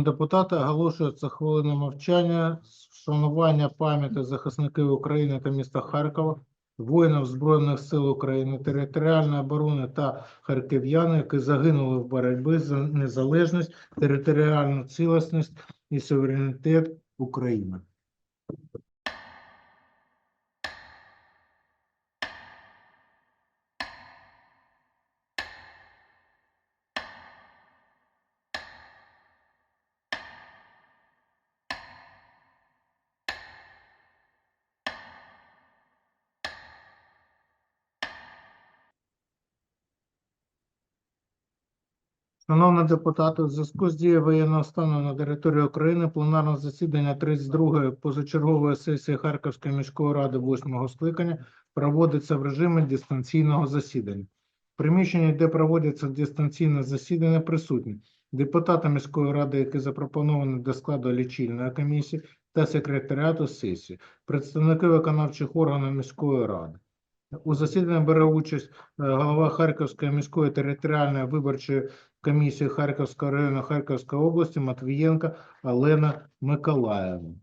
Шановні депутати, оголошується хвилина мовчання, вшанування пам'яті захисників України та міста Харкова, воїнів Збройних сил України, територіальної оборони та харків'ян, які загинули в боротьбі за незалежність, територіальну цілісність і суверенітет України. Шановні депутати, у зв'язку з дією воєнного стану на території України пленарне засідання 32-ї позачергової сесії Харківської міської ради 8-го скликання проводиться в режимі дистанційного засідання. В приміщенні, де проводяться дистанційне засідання, присутні депутати міської ради, які запропоновані до складу лічильної комісії та секретаріату сесії, представники виконавчих органів міської ради. У засіданні бере участь е, голова Харківської міської територіальної виборчої комісії Харківського району Харківської області Матвієнка Олена Миколаївна.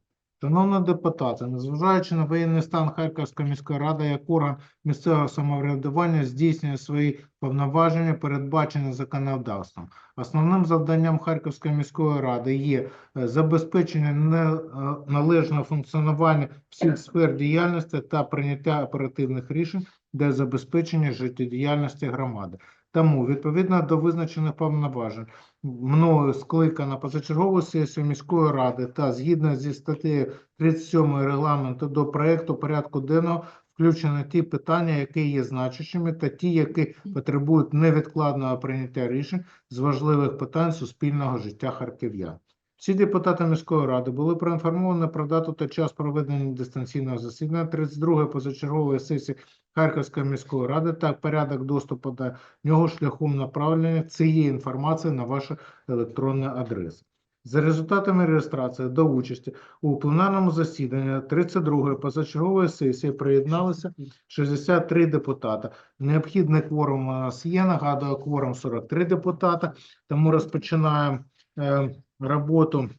Шановні депутати, незважаючи на воєнний стан Харківської міської ради як орган місцевого самоврядування здійснює свої повноваження, передбачені законодавством. Основним завданням Харківської міської ради є е, забезпечення е, належного функціонування всіх сфер діяльності та прийняття оперативних рішень для забезпечення життєдіяльності громади. Тому, відповідно до визначених повноважень, мною скликана позачергову сесію міської ради та згідно зі статтею 37 регламенту до проекту порядку денного включено ті питання, які є значущими, та ті, які потребують невідкладного прийняття рішень з важливих питань суспільного життя харків'ян. Всі депутати міської ради були проінформовані про дату та час проведення дистанційного засідання 32-ї позачергової сесії Харківської міської ради та порядок доступу до нього шляхом направлення цієї інформації на ваші електронні адреси. За результатами реєстрації до участі у пленарному засіданні 32-ї позачергової сесії приєдналися 63 депутата. Необхідний кворум у нас є. Нагадую, кворум 43 депутата. Тому розпочинаємо е, роботу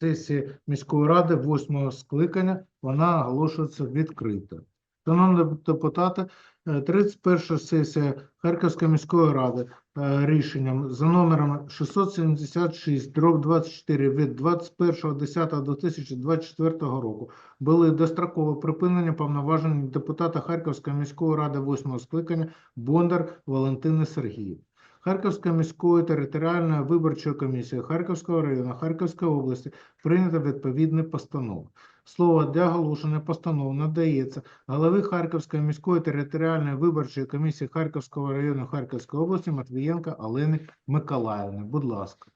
сесії міської ради 8 скликання. Вона оголошується відкритою. Шановні депутати, е, 31 сесія Харківської міської ради е, рішенням за номером 676 дроб 24 від 21.10.2024 року були достроково припинені повноваження депутата Харківської міської ради 8 скликання Бондар Валентини Сергіївни. Харківської міської територіальної виборчої комісії Харківського району Харківської області прийнято відповідні постанови. Слово для оголошення постанов надається голові Харківської міської територіальної виборчої комісії Харківського району Харківської області Матвієнка Олени Миколаївни. Будь ласка.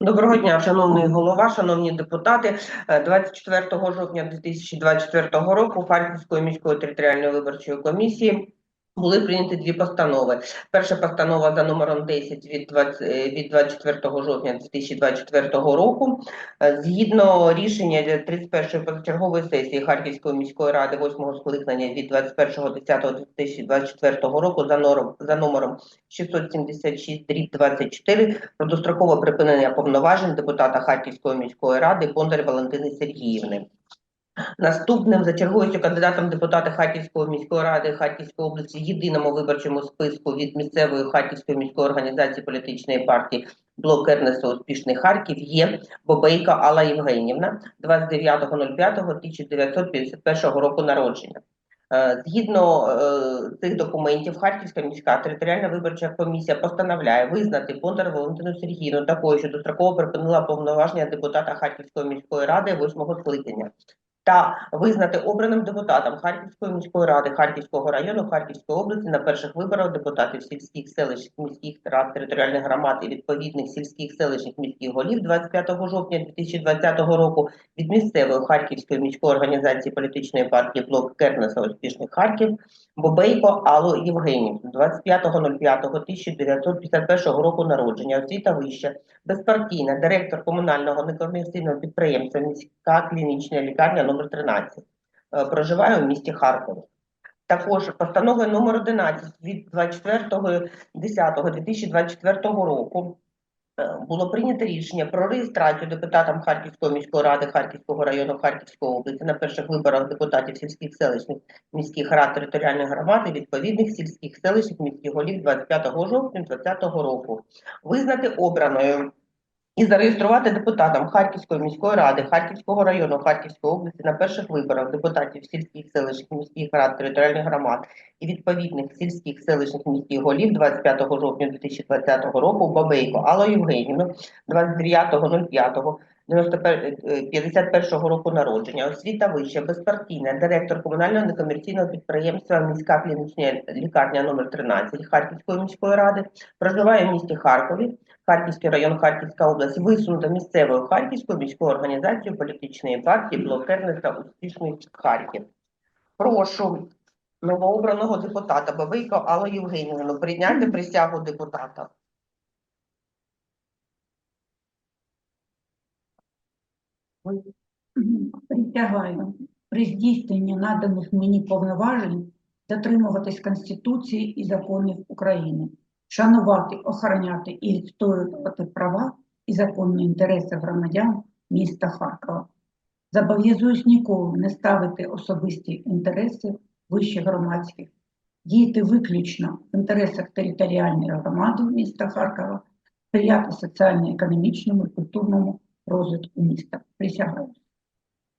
Доброго дня, шановний голова, шановні депутати. Е, 24 жовтня 2024 року Харківської міської територіальної виборчої комісії були прийняті дві постанови. Перша постанова за номером 10 від 20, е, від 24 жовтня 2024 року. Е, Згідно рішення 31-ї позачергової сесії Харківської міської ради 8 скликання від 21.10.2024 року за норм- за номером 676 дріб 24 про дострокове припинення повноважень депутата Харківської міської ради Бондар Валентини Сергіївни. Наступним за чергуючим кандидатом депутата Харківської міської ради Харківської області єдиному виборчому списку від місцевої Харківської міської організації політичної партії Блок Ернеста Успішний Харків є Бобейко Алла Євгенівна 29.05.1951 року народження. Е, Згідно е, цих документів, Харківська міська територіальна виборча комісія постановляє визнати Бондар Валентину Сергіївну такою, що достроково припинила повноваження депутата Харківської міської ради восьмого скликання. Та визнати обраним депутатом Харківської міської ради Харківського району Харківської області на перших виборах депутатів сільських селищних міських рад територіальних громад і відповідних сільських селищних міських голів 25 жовтня 2020 року від місцевої Харківської міської організації політичної партії Блок Кернеса Успішний Харків Бобейко Аллу Євгенівну 25.05.1951 року народження, освіта вища, безпартійна, директор комунального некомерційного підприємства міська клінічна лікарня номер 13. Е, Проживає у місті Харкові. Також постановою номер 11 від 24.10.2024 року Е, було прийнято рішення про реєстрацію депутатам Харківської міської ради Харківського району Харківської області на перших виборах депутатів сільських селищних міських рад територіальних громад і відповідних сільських селищних міських голів 25 жовтня 2020 року. Визнати обраною і зареєструвати депутатам Харківської міської ради Харківського району Харківської області на перших виборах депутатів сільських селищних міських рад територіальних громад і відповідних сільських селищних міських голів 25 жовтня 2020 року Бабейко Аллу Євгенівну 29.05 51 року народження, освіта вища, безпартійна, директор комунального некомерційного підприємства міська клінічна лікарня номер 13 Харківської міської ради, проживає в місті Харкові, Харківський район, Харківська область, висунута місцевою Харківською міською організацією політичної партії Блокерний та успішний Харків. Прошу новообраного депутата Бабийко Аллу Євгенівну прийняти присягу депутата. Притягаю при здійсненні наданих мені повноважень дотримуватись Конституції і законів України, шанувати, охороняти і відстоювати права і законні інтереси громадян міста Харкова. Зобов'язуюсь ніколи не ставити особисті інтереси вище громадських, діяти виключно в інтересах територіальної громади міста Харкова, сприяти соціально-економічному і культурному розвитку міста. Присягаю.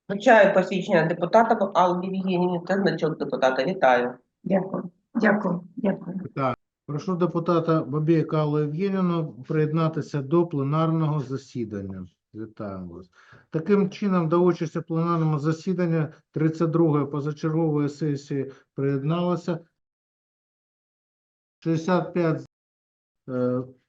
Вручаю посвідчення депутата Аллі Євгенівні та значок депутата. Вітаю. Дякую, дякую, дякую. Прошу депутата Бабєєка Аллу Євгенівну приєднатися до пленарного засідання. Вітаємо вас. Таким чином, до участі в пленарному засіданні 32-ї позачергової сесії приєдналося 65 Е,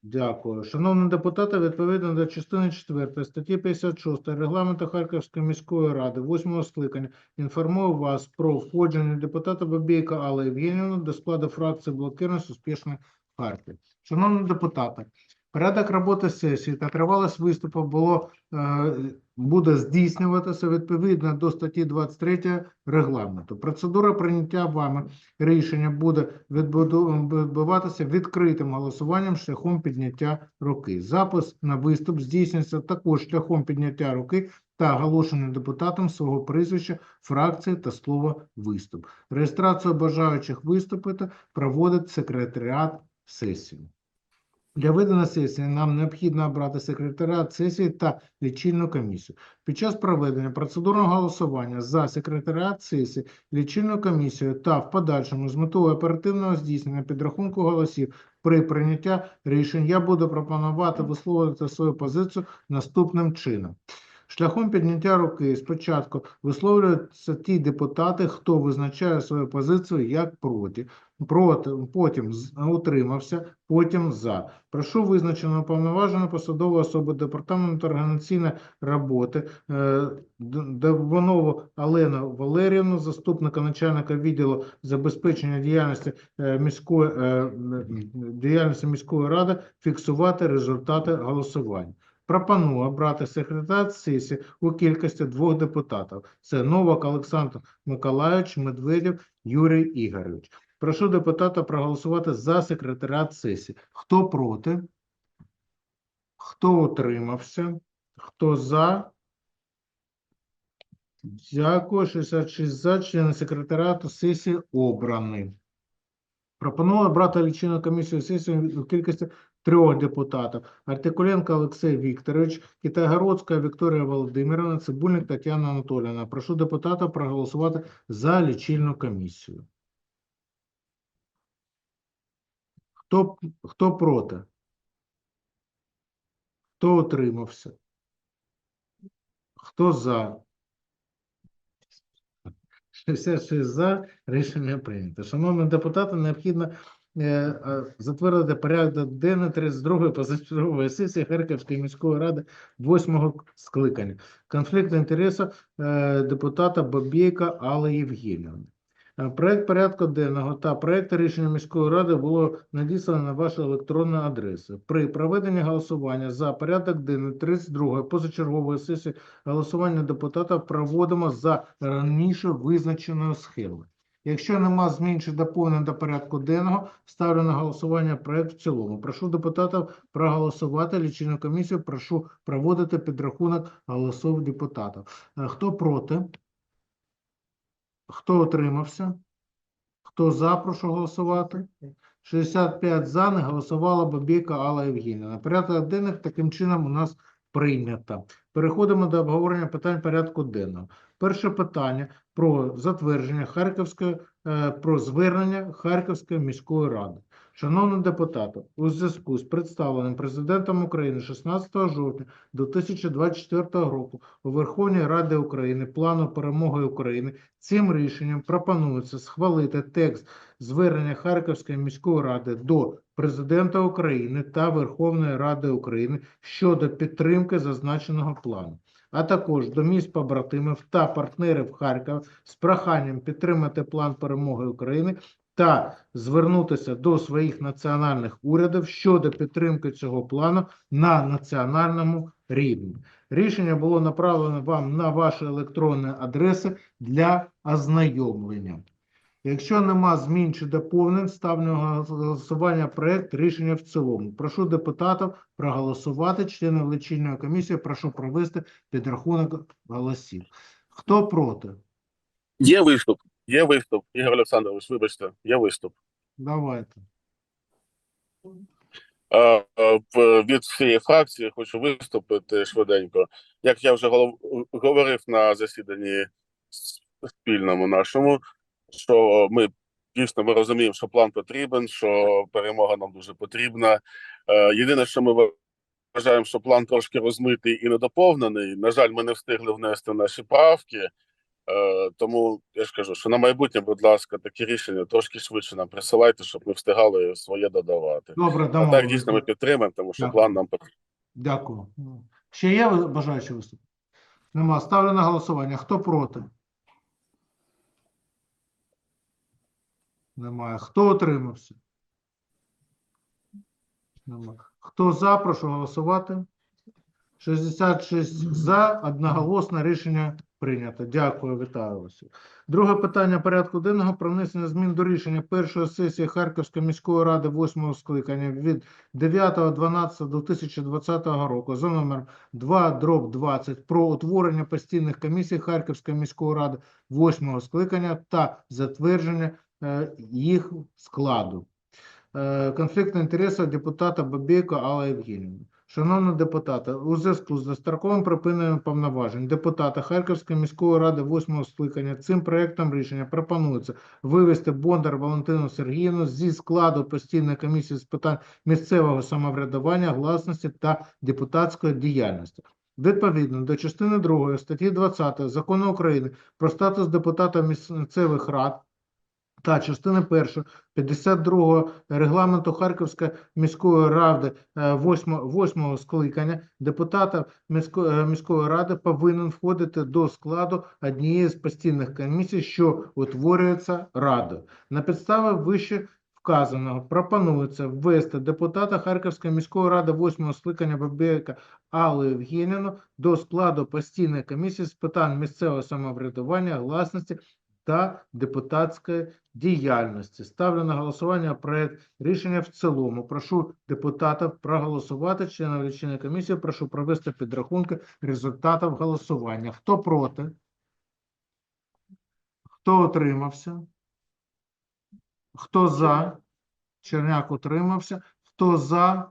Дякую. Шановні депутати, відповідно до частини 4 статті 56 Регламенту Харківської міської ради 8 скликання інформую вас про входження депутата Бабійка Алли Євгенівни до складу фракції блокирної успішної Харків. Шановні депутати, порядок роботи сесії та тривалість виступу було, е, буде здійснюватися відповідно до статті 23 регламенту. Процедура прийняття вами рішення буде відбуватися відкритим голосуванням шляхом підняття руки. Запис на виступ здійснюється також шляхом підняття руки та оголошення депутатом свого прізвища, фракції та слова виступ. Реєстрацію бажаючих виступити проводить секретаріат сесії. Для ведення сесії нам необхідно обрати секретаріат сесії та лічильну комісію. Під час проведення процедурного голосування за секретаріат сесії, лічильну комісію та в подальшому з метою оперативного здійснення підрахунку голосів при прийнятті рішень я буду пропонувати висловити свою позицію наступним чином. Шляхом підняття руки спочатку висловлюються ті депутати, хто визначає свою позицію як проти, проти потім утримався, потім за. Прошу визначену повноважену посадову особу департаменту організаційної роботи е, Д- Довбанову Олену Валеріївну, заступника начальника відділу забезпечення діяльності е, міської е, діяльності міської ради фіксувати результати голосування. Пропоную обрати секретар сесії у кількості двох депутатів. Це Новак Олександр Миколайович, Медведєв Юрій Ігорович. Прошу депутата проголосувати за секретаріат сесії. Хто проти? Хто утримався? Хто за? Дякую. 66 за. Члени секретаріату сесії обрані. Пропоную обрати лічильну комісію сесії у кількості трьох депутатів. Артикуленко Олексій Вікторович, Китайгородська Вікторія Володимирівна, Цибульник Тетяна Анатоліївна. Прошу депутата проголосувати за лічильну комісію. Хто, хто проти? Хто утримався? Хто за? 66 за. Рішення прийнято. Шановні депутати, необхідно е, е, затвердити порядок денний 32-ї позачергової сесії Харківської міської ради 8-го скликання. Конфлікт інтересу е, депутата Бабєйка Алли Євгенівни. Е, Проект порядку денного та проект рішення міської ради було надіслано на вашу електронну адресу. При проведенні голосування за порядок денний 32-ї позачергової сесії голосування депутатів проводимо за раніше визначеною схемою. Якщо нема змін чи доповнень до порядку денного, ставлю на голосування проект в цілому. Прошу депутатів проголосувати. Лічильну комісію прошу проводити підрахунок голосів депутатів. Е, Хто проти? Хто утримався? Хто за, прошу голосувати. 65 за, не голосувала Бабійка Алла Євгенівна. Порядок денних таким чином у нас прийнято. Переходимо до обговорення питань порядку денного. Перше питання про затвердження Харківської, е, про звернення Харківської міської ради. Шановні депутати, у зв'язку з представленим президентом України 16 жовтня 2024 року у Верховній Раді України плану перемоги України цим рішенням пропонується схвалити текст звернення Харківської міської ради до Президента України та Верховної Ради України щодо підтримки зазначеного плану, а також до міст побратимів та партнерів Харкова з проханням підтримати план перемоги України та звернутися до своїх національних урядів щодо підтримки цього плану на національному рівні. Рішення було направлено вам на ваші електронні адреси для ознайомлення. Якщо нема змін чи доповнень, ставлю голосування проект рішення в цілому. Прошу депутатів проголосувати. Членів лічильної комісії прошу провести підрахунок голосів. Хто проти? Є виступ, є виступ. Ігор Олександрович, вибачте, є виступ. Давайте. Е, в- Від всієї фракції хочу виступити швиденько. Як я вже голов- говорив на засіданні с- спільному нашому, що ми дійсно ми розуміємо, що план потрібен, що перемога нам дуже потрібна. Е, Єдине, що ми вважаємо, що план трошки розмитий і недоповнений. На жаль, ми не встигли внести наші правки. Е, Тому я ж кажу, що на майбутнє, будь ласка, такі рішення трошки швидше нам присилайте, щоб ми встигали своє додавати. Добре, А так дійсно ми підтримуємо, тому що Дякую. план нам потрібен. Дякую. Ще є бажаючі виступити? Нема. Ставлю на голосування. Хто проти? Немає. Хто утримався? Немає. Хто за, прошу голосувати. 66 за, одноголосне рішення прийнято. Дякую, вітаю вас. Друге питання порядку денного про внесення змін до рішення першої сесії Харківської міської ради восьмого скликання від 9.12.2020 року за номер 2 дроб 20 про утворення постійних комісій Харківської міської ради восьмого скликання та затвердження е, їх складу. Е, Конфлікт інтересів депутата Бабєйко Алла Євгенівна. Шановні депутати, у зв'язку з достроковим припиненням повноважень депутата Харківської міської ради восьмого скликання цим проектом рішення пропонується вивести Бондар Валентину Сергіївну зі складу постійної комісії з питань місцевого самоврядування, гласності та депутатської діяльності. Відповідно до частини 2 статті 20 Закону України про статус депутата місцевих рад та частини 1 52 регламенту Харківської міської ради 8, 8 скликання депутата міської, е, міської ради повинен входити до складу однієї з постійних комісій, що утворюється радою. На підставі вище вказаного пропонується ввести депутата Харківської міської ради 8 скликання Бабєка Аллу Євгенівну до складу постійної комісії з питань місцевого самоврядування, гласності та депутатської діяльності. Ставлю на голосування проект рішення в цілому. Прошу депутатів проголосувати. Членів лічильної комісії прошу провести підрахунки результатів голосування. Хто проти? Хто утримався? Хто за? Черняк утримався. Хто за?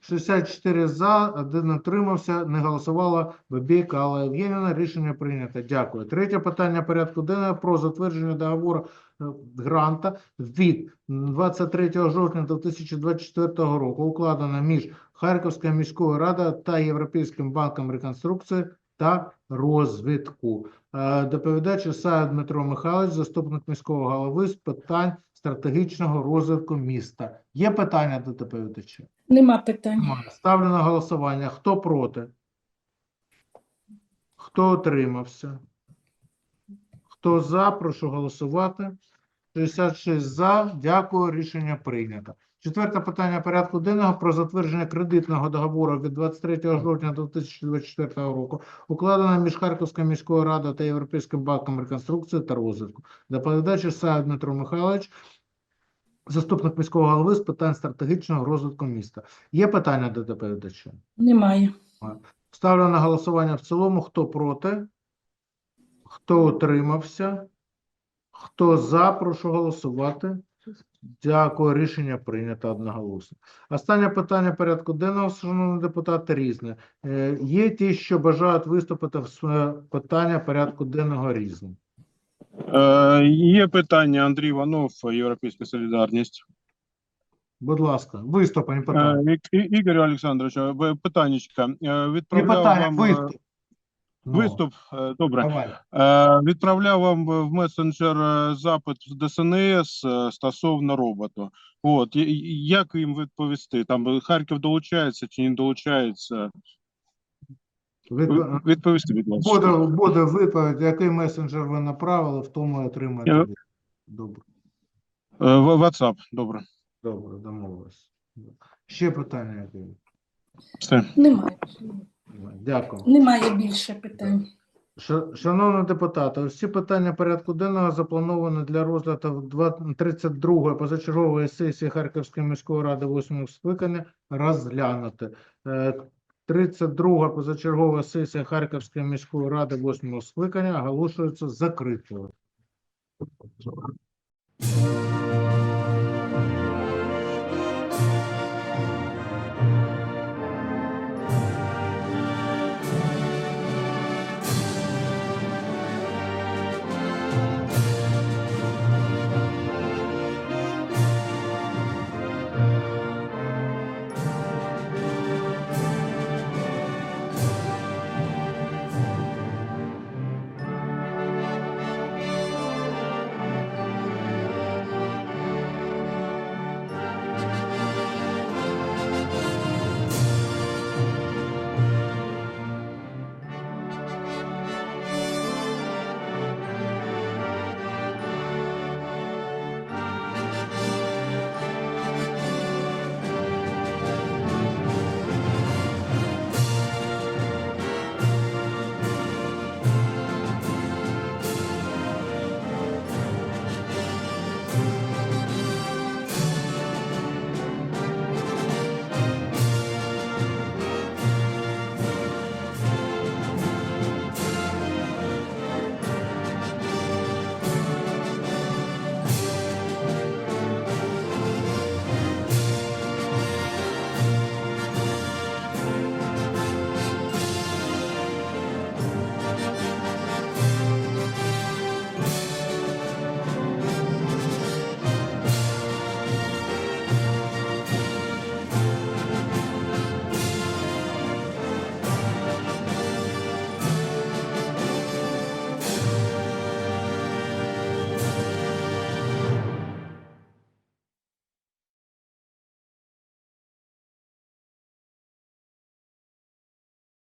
64 за, один утримався, не голосувала Бабійка Алла Євгенівна. Рішення прийнято. Дякую. Третє питання порядку денного про затвердження договору е, гранта від 23 жовтня 2024 року укладено між Харківською міською радою та Європейським банком реконструкції та розвитку. Е, Доповідач Ісаєв Дмитро Михайлович, заступник міського голови з питань стратегічного розвитку міста. Є питання до доповідача? Нема питань. Немає. Ставлю на голосування. Хто проти? Хто отримався? Хто за, прошу голосувати. 66 за. Дякую. Рішення прийнято. Четверте питання порядку денного про затвердження кредитного договору від 23 жовтня 2024 року, укладеного між Харківською міською радою та Європейським банком реконструкції та розвитку. Доповідач Ісаєв Дмитро Михайлович, заступник міського голови з питань стратегічного розвитку міста. Є питання до доповідача? Немає. Ставлю на голосування в цілому. Хто проти? Хто утримався? Хто за? Прошу голосувати. Дякую. Рішення прийнято одноголосно. Останнє питання порядку денного, шановні депутати, різне. Е, Є ті, що бажають виступити в своє питання порядку денного різне. Е, Є питання, Андрій Іванов, Європейська Солідарність. Будь ласка, виступаємо Е, питання. І- І- Ігор Олександрович, е, ви- Е, Не Відправляв питання, вам е, виступ. Ну, виступ. Е, Добре. Давай. Е, Відправляв вам в месенджер е, запит з ДСНС стосовно роботу. От як їм відповісти? Там Харків долучається чи не долучається? Від- Відповісти, будь ласка. Буде, буде відповідь, який месенджер ви направили, в тому і отримаєте. Я- Добре. Е, WhatsApp, добре. Добре, домовились. Ще питання які? Все. Немає. Дякую. Немає більше питань. Шановні депутати, всі питання порядку денного заплановані для розгляду два- 32-ї позачергової сесії Харківської міської ради 8 скликання розглянути. Е, 32-га позачергова сесія Харківської міської ради 8 скликання оголошується закритою.